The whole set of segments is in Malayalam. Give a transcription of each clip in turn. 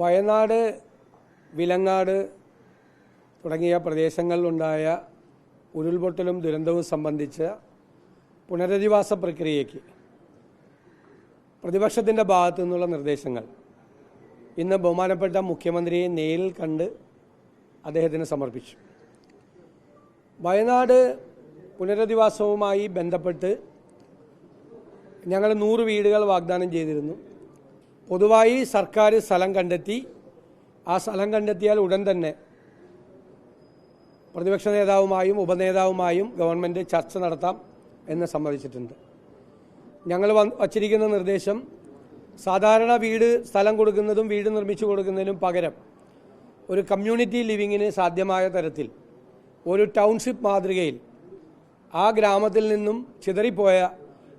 വയനാട് വിലങ്ങാട് തുടങ്ങിയ പ്രദേശങ്ങളിലുണ്ടായ ഉരുൾപൊട്ടലും ദുരന്തവും സംബന്ധിച്ച പുനരധിവാസ പ്രക്രിയയ്ക്ക് പ്രതിപക്ഷത്തിന്റെ ഭാഗത്തു നിന്നുള്ള നിർദ്ദേശങ്ങൾ. ഇന്ന് ബഹുമാനപ്പെട്ട മുഖ്യമന്ത്രിയെ നേരിൽ കണ്ട് അദ്ദേഹത്തിന് സമർപ്പിച്ചു. വയനാട് പുനരധിവാസവുമായി ബന്ധപ്പെട്ട് ഞങ്ങൾ നൂറ് വീടുകൾ വാഗ്ദാനം ചെയ്തിരുന്നു. പൊതുവായി സർക്കാർ സ്ഥലം കണ്ടെത്തി. ആ സ്ഥലം കണ്ടെത്തിയാൽ ഉടൻ തന്നെ പ്രതിപക്ഷ നേതാവുമായും ഉപനേതാവുമായും ഗവൺമെന്റ് ചർച്ച നടത്താം എന്ന് സമ്മതിച്ചിട്ടുണ്ട്. ഞങ്ങൾ വച്ചിരിക്കുന്ന നിർദ്ദേശം സാധാരണ വീട് സ്ഥലം കൊടുക്കുന്നതും വീട് നിർമ്മിച്ചു കൊടുക്കുന്നതിനും പകരം ഒരു കമ്മ്യൂണിറ്റി ലിവിങ്ങിന് സാധ്യമായ തരത്തിൽ ഒരു ടൗൺഷിപ്പ് മാതൃകയിൽ ആ ഗ്രാമത്തിൽ നിന്നും ചിതറിപ്പോയ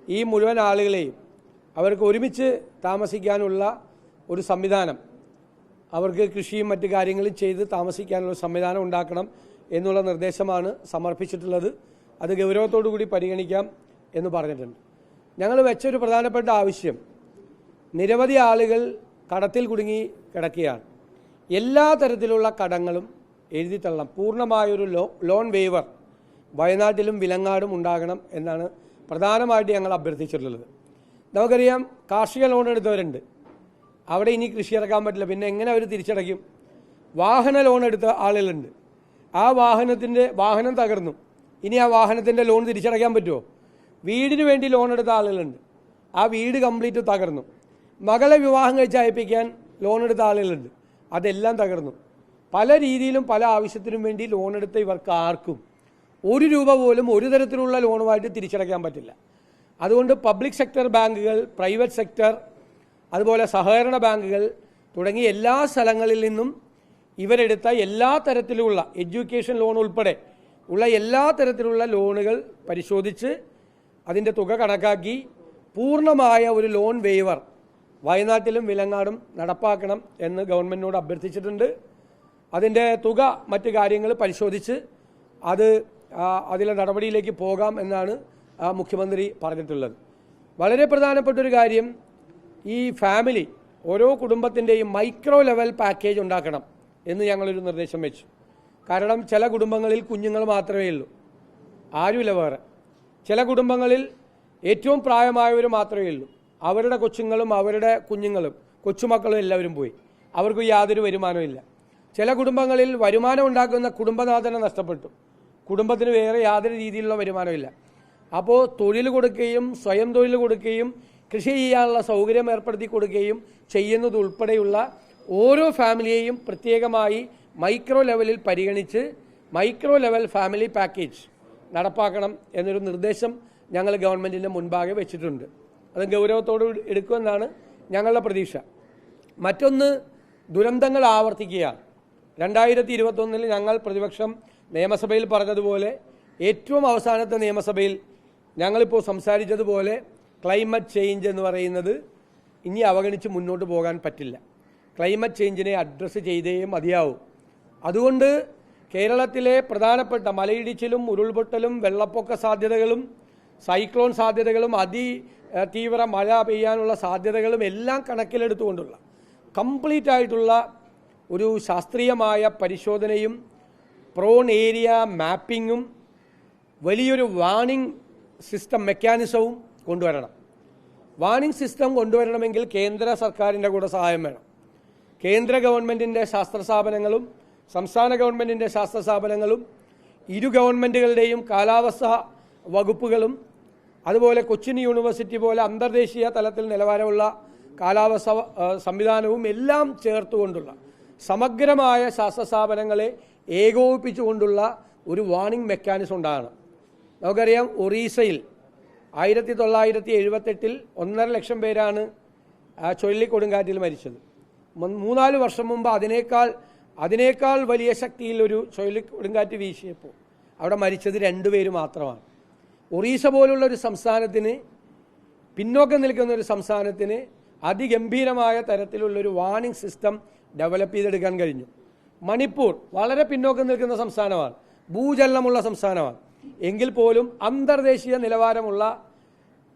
ഈ മുഴുവൻ ആളുകളെയും അവർക്ക് ഒരുമിച്ച് താമസിക്കാനുള്ള ഒരു സംവിധാനം. അവർക്ക് കൃഷിയും മറ്റു കാര്യങ്ങളും ചെയ്ത് താമസിക്കാനുള്ള സംവിധാനം ഉണ്ടാക്കണം എന്നുള്ള നിർദ്ദേശമാണ് സമർപ്പിച്ചിട്ടുള്ളത്. അത് ഗൗരവത്തോടു കൂടി പരിഗണിക്കാം എന്ന് പറഞ്ഞിട്ടുണ്ട്. ഞങ്ങൾ വെച്ചൊരു പ്രധാനപ്പെട്ട ആവശ്യം. നിരവധി ആളുകൾ കടത്തിൽ കുടുങ്ങി കിടക്കുകയാണ്. എല്ലാ തരത്തിലുള്ള കടങ്ങളും എഴുതി തള്ളണം. പൂർണമായൊരു ലോ ലോൺ വേവർ വയനാട്ടിലും വിലങ്ങാടും ഉണ്ടാകണം എന്നാണ് പ്രധാനമായിട്ട് ഞങ്ങൾ അഭ്യർത്ഥിച്ചിട്ടുള്ളത്. നമുക്കറിയാം കാർഷിക ലോൺ എടുത്തവരുണ്ട്. അവിടെ ഇനി കൃഷി ഇറക്കാൻ പറ്റില്ല. പിന്നെ എങ്ങനെ അവർ തിരിച്ചടയ്ക്കും? വാഹന ലോൺ എടുത്ത ആളുകളുണ്ട്. ആ വാഹനത്തിന്റെ വാഹനം തകർന്നു. ഇനി ആ വാഹനത്തിന്റെ ലോൺ തിരിച്ചടയ്ക്കാൻ പറ്റുമോ? വീടിന് വേണ്ടി ലോൺ എടുത്ത ആളുകളുണ്ട്. ആ വീട് കംപ്ലീറ്റ് തകർന്നു. മകളെ വിവാഹം കഴിച്ച് അയപ്പിക്കാൻ ലോൺ എടുത്ത ആളുകളുണ്ട്. അതെല്ലാം തകർന്നു. പല രീതിയിലും പല ആവശ്യത്തിനും വേണ്ടി ലോൺ എടുത്ത ഇവർക്ക് ആർക്കും ഒരു രൂപ പോലും ഒരു തരത്തിലുള്ള ലോണുമായിട്ട് തിരിച്ചടയ്ക്കാൻ പറ്റില്ല. അതുകൊണ്ട് പബ്ലിക് സെക്ടർ ബാങ്കുകൾ പ്രൈവറ്റ് സെക്ടർ അതുപോലെ സഹകരണ ബാങ്കുകൾ തുടങ്ങിയ എല്ലാ സ്ഥലങ്ങളിൽ നിന്നും ഇവരെടുത്ത എല്ലാ തരത്തിലുള്ള എഡ്യൂക്കേഷൻ ലോൺ ഉൾപ്പെടെ ഉള്ള എല്ലാ തരത്തിലുള്ള ലോണുകൾ പരിശോധിച്ച് അതിന്റെ തുക കണക്കാക്കി പൂർണമായ ഒരു ലോൺ വേവർ വയനാട്ടിലും വിലങ്ങാടും നടപ്പാക്കണം എന്ന് ഗവൺമെന്റിനോട് അഭ്യർത്ഥിച്ചിട്ടുണ്ട്. അതിന്റെ തുക മറ്റു കാര്യങ്ങൾ പരിശോധിച്ച് അത് അതിലെ നടപടിയിലേക്ക് പോകാം എന്നാണ് മുഖ്യമന്ത്രി പറഞ്ഞിട്ടുള്ളത്. വളരെ പ്രധാനപ്പെട്ട ഒരു കാര്യം ഈ ഫാമിലി ഓരോ കുടുംബത്തിന്റെയും മൈക്രോ ലെവൽ പാക്കേജ് ഉണ്ടാക്കണം എന്ന് ഞങ്ങളൊരു നിർദ്ദേശം വെച്ചു. കാരണം ചില കുടുംബങ്ങളിൽ കുഞ്ഞുങ്ങൾ മാത്രമേ ഉള്ളൂ. ആരുമില്ല വേറെ. ചില കുടുംബങ്ങളിൽ ഏറ്റവും പ്രായമായവർ മാത്രമേ ഉള്ളൂ. അവരുടെ കൊച്ചുങ്ങളും അവരുടെ കുഞ്ഞുങ്ങളും കൊച്ചുമക്കളും എല്ലാവരും പോയി. അവർക്ക് യാതൊരു വരുമാനവും ഇല്ല. ചില കുടുംബങ്ങളിൽ വരുമാനം ഉണ്ടാക്കുന്ന കുടുംബനാഥനെ നഷ്ടപ്പെട്ടു. കുടുംബത്തിന് വേറെ യാതൊരു രീതിയിലുള്ള വരുമാനമില്ല അപ്പോൾ തൊഴിൽ കൊടുക്കുകയും സ്വയം തൊഴിൽ കൊടുക്കുകയും കൃഷി ചെയ്യാനുള്ള സൗകര്യം ഏർപ്പെടുത്തി കൊടുക്കുകയും ചെയ്യുന്നതുൾപ്പെടെയുള്ള ഓരോ ഫാമിലിയെയും പ്രത്യേകമായി മൈക്രോ ലെവലിൽ പരിഗണിച്ച് മൈക്രോ ലെവൽ ഫാമിലി പാക്കേജ് നടപ്പാക്കണം എന്നൊരു നിർദ്ദേശം ഞങ്ങൾ ഗവൺമെന്റിന്റെ മുൻപാകെ വെച്ചിട്ടുണ്ട്. അത് ഗൗരവത്തോട് എടുക്കുമെന്നാണ് ഞങ്ങളുടെ പ്രതീക്ഷ. മറ്റൊന്ന് ദുരന്തങ്ങൾ ആവർത്തിക്കുകയാണ്. രണ്ടായിരത്തി ഇരുപത്തൊന്നിൽ ഞങ്ങൾ പ്രതിപക്ഷം നിയമസഭയിൽ പറഞ്ഞതുപോലെ ഏറ്റവും അവസാനത്തെ നിയമസഭയിൽ ഞങ്ങളിപ്പോൾ സംസാരിച്ചതുപോലെ ക്ലൈമറ്റ് ചേഞ്ച് എന്ന് പറയുന്നത് ഇനി അവഗണിച്ച് മുന്നോട്ട് പോകാൻ പറ്റില്ല. ക്ലൈമറ്റ് ചേഞ്ചിനെ അഡ്രസ്സ് ചെയ്തേ മതിയാവും. അതുകൊണ്ട് കേരളത്തിലെ പ്രധാനപ്പെട്ട മലയിടിച്ചിലും ഉരുൾപൊട്ടലും വെള്ളപ്പൊക്ക സാധ്യതകളും സൈക്ലോൺ സാധ്യതകളും അതി തീവ്ര മഴ പെയ്യാനുള്ള സാധ്യതകളും എല്ലാം കണക്കിലെടുത്തുകൊണ്ടുള്ള കംപ്ലീറ്റ് ആയിട്ടുള്ള ഒരു ശാസ്ത്രീയമായ പരിശോധനയും പ്രോൺ ഏരിയ മാപ്പിങ്ങും വലിയൊരു വാണിംഗ് സിസ്റ്റം മെക്കാനിസവും കൊണ്ടുവരണം. വാണിംഗ് സിസ്റ്റം കൊണ്ടുവരണമെങ്കിൽ കേന്ദ്ര സർക്കാരിന്റെ കൂടെ സഹായം വേണം. കേന്ദ്ര ഗവൺമെന്റിന്റെ ശാസ്ത്ര സ്ഥാപനങ്ങളും സംസ്ഥാന ഗവൺമെന്റിന്റെ ശാസ്ത്ര സ്ഥാപനങ്ങളും ഇരു ഗവൺമെന്റുകളുടെയും കാലാവസ്ഥ വകുപ്പുകളും അതുപോലെ കൊച്ചിൻ യൂണിവേഴ്സിറ്റി പോലെ അന്തർദേശീയ തലത്തിൽ നിലവാരമുള്ള കാലാവസ്ഥ സംവിധാനവും എല്ലാം ചേർത്തുകൊണ്ടുള്ള സമഗ്രമായ ശാസ്ത്ര സ്ഥാപനങ്ങളെ ഏകോപിപ്പിച്ചുകൊണ്ടുള്ള ഒരു വാണിംഗ് മെക്കാനിസം ഉണ്ടാകണം. നമുക്കറിയാം ഒറീസയിൽ ആയിരത്തി തൊള്ളായിരത്തി എഴുപത്തെട്ടിൽ ഒന്നര ലക്ഷം പേരാണ് ചുഴലിക്കൊടുങ്കാറ്റിൽ മരിച്ചത്. മൂന്നാൽ വർഷം മുമ്പ് അതിനേക്കാൾ അതിനേക്കാൾ വലിയ ശക്തിയിൽ ഒരു ചുഴലിക്കൊടുങ്കാറ്റ് വീശിയപ്പോൾ അവിടെ മരിച്ചത് രണ്ടുപേര് മാത്രമാണ്. ഒറീസ പോലുള്ള ഒരു സംസ്ഥാനത്തിന് പിന്നോക്കം നിൽക്കുന്ന ഒരു സംസ്ഥാനത്തിന് അതിഗംഭീരമായ തരത്തിലുള്ളൊരു വാണിംഗ് സിസ്റ്റം ഡെവലപ്പ് ചെയ്തെടുക്കാൻ കഴിഞ്ഞു. മണിപ്പൂർ വളരെ പിന്നോക്കം നിൽക്കുന്ന സംസ്ഥാനമാണ്. ഭൂചലനമുള്ള സംസ്ഥാനമാണ്. എങ്കിൽ പോലും അന്തർദേശീയ നിലവാരമുള്ള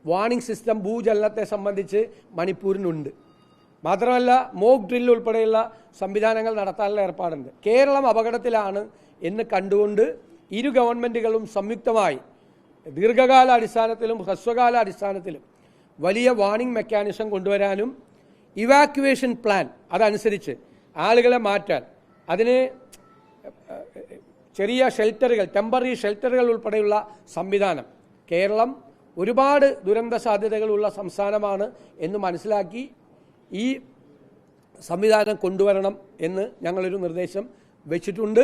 വാണിംഗ് സിസ്റ്റം ഭൂചലനത്തെ സംബന്ധിച്ച് മണിപ്പൂരിനുണ്ട്. മാത്രമല്ല മോക്ക് ഡ്രിൽ ഉൾപ്പെടെയുള്ള സംവിധാനങ്ങൾ നടത്താനുള്ള ഏർപ്പാടുണ്ട്. കേരളം അപകടത്തിലാണ് എന്ന് കണ്ടുകൊണ്ട് ഇരു ഗവൺമെന്റുകളും സംയുക്തമായി ദീർഘകാല അടിസ്ഥാനത്തിലും ഹ്രസ്വകാല അടിസ്ഥാനത്തിലും വലിയ വാണിംഗ് മെക്കാനിസം കൊണ്ടുവരാനും ഇവാക്യുവേഷൻ പ്ലാൻ അതനുസരിച്ച് ആളുകളെ മാറ്റാൻ അതിന് ചെറിയ ഷെൽട്ടറുകൾ ടെമ്പററി ഷെൽട്ടറുകൾ ഉൾപ്പെടെയുള്ള സംവിധാനം. കേരളം ഒരുപാട് ദുരന്ത സാധ്യതകളുള്ള സംസ്ഥാനമാണ് എന്ന് മനസ്സിലാക്കി ഈ സംവിധാനം കൊണ്ടുവരണം എന്ന് ഞങ്ങളൊരു നിർദ്ദേശം വെച്ചിട്ടുണ്ട്.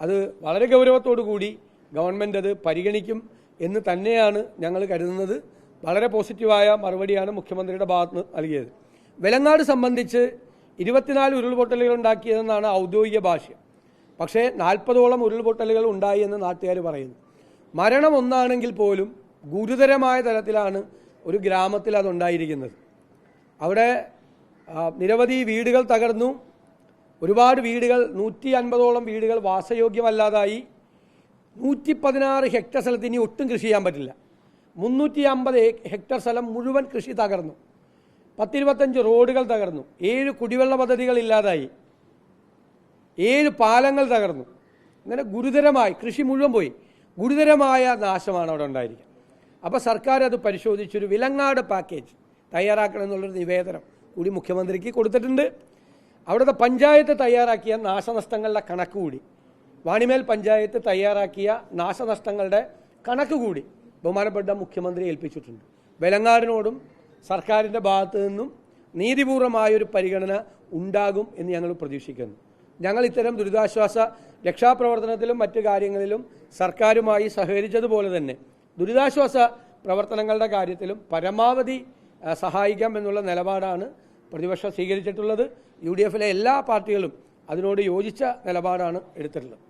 അത് വളരെ ഗൗരവത്തോടു കൂടി ഗവൺമെന്റ് അത് പരിഗണിക്കും എന്ന് തന്നെയാണ് ഞങ്ങൾ കരുതുന്നത്. വളരെ പോസിറ്റീവായ മറുപടിയാണ് മുഖ്യമന്ത്രിയുടെ ഭാഗത്ത് നൽകിയത്. വെലങ്ങാട് സംബന്ധിച്ച് ഇരുപത്തിനാല് ഉരുൾപൊട്ടലുകൾ ഉണ്ടാക്കിയതെന്നാണ് ഔദ്യോഗിക ഭാഷ്യം. പക്ഷേ നാൽപ്പതോളം ഉരുൾപൊട്ടലുകൾ ഉണ്ടായി എന്ന് നാട്ടുകാർ പറയുന്നു. മരണം ഒന്നാണെങ്കിൽ പോലും ഗുരുതരമായ തരത്തിലാണ് ഒരു ഗ്രാമത്തിൽ അതുണ്ടായിരിക്കുന്നത് അവിടെ നിരവധി വീടുകൾ തകർന്നു. ഒരുപാട് വീടുകൾ നൂറ്റി അൻപതോളം വീടുകൾ വാസയോഗ്യമല്ലാതായി. നൂറ്റി പതിനാറ് ഹെക്ടർ സ്ഥലത്ത് ഇനി ഒട്ടും കൃഷി ചെയ്യാൻ പറ്റില്ല. മുന്നൂറ്റി അമ്പത് ഹെക്ടർ സ്ഥലം മുഴുവൻ കൃഷി തകർന്നു. പത്തിരുപത്തഞ്ച് റോഡുകൾ തകർന്നു. ഏഴ് കുടിവെള്ള പദ്ധതികൾ ഇല്ലാതായി. ഏഴ് പാലങ്ങൾ തകർന്നു. അങ്ങനെ ഗുരുതരമായി കൃഷി മുഴുവൻ പോയി. ഗുരുതരമായ നാശമാണ് അവിടെ ഉണ്ടായിരിക്കുക. അപ്പോൾ സർക്കാർ അത് പരിശോധിച്ചൊരു വിലങ്ങാട് പാക്കേജ് തയ്യാറാക്കണം എന്നുള്ളൊരു നിവേദനം കൂടി മുഖ്യമന്ത്രിക്ക് കൊടുത്തിട്ടുണ്ട്. അവിടുത്തെ പഞ്ചായത്ത് തയ്യാറാക്കിയ നാശനഷ്ടങ്ങളുടെ കണക്ക് കൂടി വാണിമേൽ പഞ്ചായത്ത് തയ്യാറാക്കിയ നാശനഷ്ടങ്ങളുടെ കണക്ക് കൂടി ബഹുമാനപ്പെട്ട മുഖ്യമന്ത്രി ഏൽപ്പിച്ചിട്ടുണ്ട്. വെലങ്ങാടിനോടും സർക്കാരിന്റെ ഭാഗത്തു നിന്നും നീതിപൂർവമായൊരു പരിഗണന ഉണ്ടാകും എന്ന് ഞങ്ങൾ പ്രതീക്ഷിക്കുന്നു. ഞങ്ങൾ ഇത്തരം ദുരിതാശ്വാസ രക്ഷാപ്രവർത്തനത്തിലും മറ്റു കാര്യങ്ങളിലും സർക്കാരുമായി സഹകരിച്ചതുപോലെ തന്നെ ദുരിതാശ്വാസ പ്രവർത്തനങ്ങളുടെ കാര്യത്തിലും പരമാവധി സഹായിക്കാം എന്നുള്ള നിലപാടാണ് പ്രതിപക്ഷം സ്വീകരിച്ചിട്ടുള്ളത്. യു ഡി എഫിലെ എല്ലാ പാർട്ടികളും അതിനോട് യോജിച്ച നിലപാടാണ് എടുത്തിട്ടുള്ളത്.